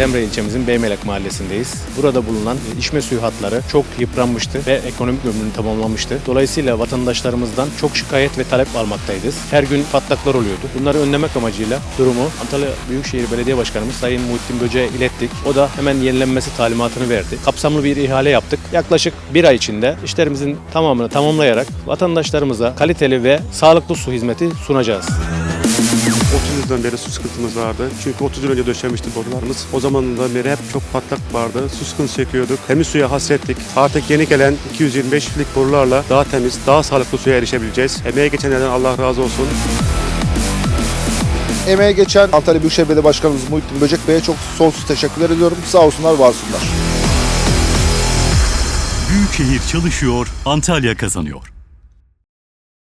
Demre ilçemizin Beymelek mahallesindeyiz. Burada bulunan içme suyu hatları çok yıpranmıştı ve ekonomik ömrünü tamamlamıştı. Dolayısıyla vatandaşlarımızdan çok şikayet ve talep almaktayız. Her gün patlaklar oluyordu. Bunları önlemek amacıyla durumu Antalya Büyükşehir Belediye Başkanımız Sayın Muhittin Böce'ye ilettik. O da hemen yenilenmesi talimatını verdi. Kapsamlı bir ihale yaptık. Yaklaşık bir ay içinde işlerimizin tamamını tamamlayarak vatandaşlarımıza kaliteli ve sağlıklı su hizmeti sunacağız. 30 yıldan beri su sıkıntımız vardı. Çünkü 30 yıl önce döşenmişti borularımız. O zamandan beri hep çok patlak vardı. Su sıkıntısı çekiyorduk. Temiz suya hasrettik. Artık yeni gelen 225 lik borularla daha temiz, daha sağlıklı suya erişebileceğiz. Emeğe geçenlerden Allah razı olsun. Emeğe geçen Antalya Büyükşehir Belediye Başkanımız Muhittin Böcek Bey'e çok sonsuz teşekkür ediyorum. Sağ olsunlar, var olsunlar. Büyükşehir çalışıyor, Antalya kazanıyor.